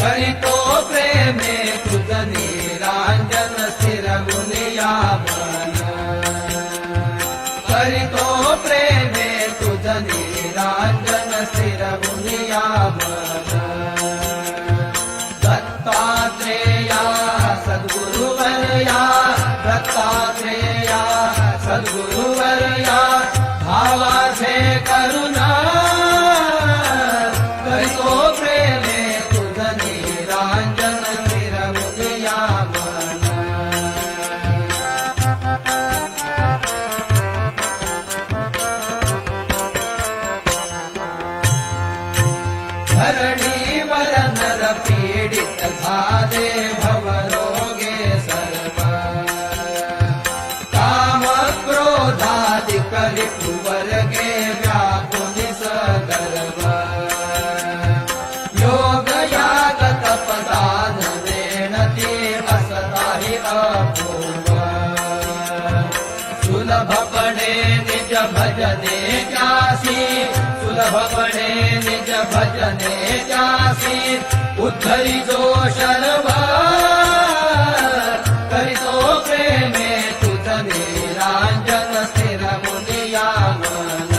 करीतो प्रेमे तुझ निरांजन स्थिर गुनिया मन करीतो प्रेमे तुझ निरांजन स्थिर दत्तात्रेया, सद्गुरुवर्या दत्तात्रेया भावाचे करुणा मन धरणीवर नर पीडित झाले भवरोगे सर्व काम क्रोधादिक वर्गे निज भजने जासी सुलभपणे निज भजने चासी उद्धरी जो शर्व करितो प्रेमे तुझ निरांजन स्थिर मुनिया मन।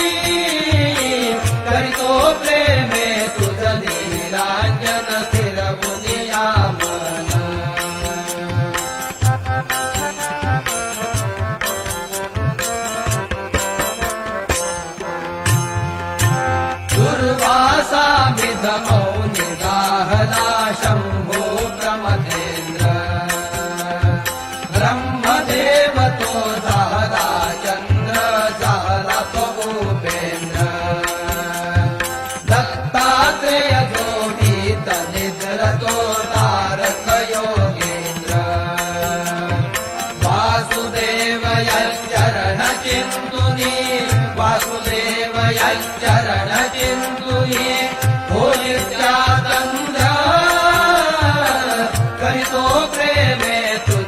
मौनि दाहदा शम्भो प्रमदेन्द्र ब्रह्मदेवतो सहदा चन्द्र सहदा स्वरूपेन्द्र दत्तात्रेय योगीत निद्रतो तारक योगेन्द्र वासुदेव यच्चरण चिन्तुनि वासुदेव यच्चरण चिन्तुनि প্রেমে তুমি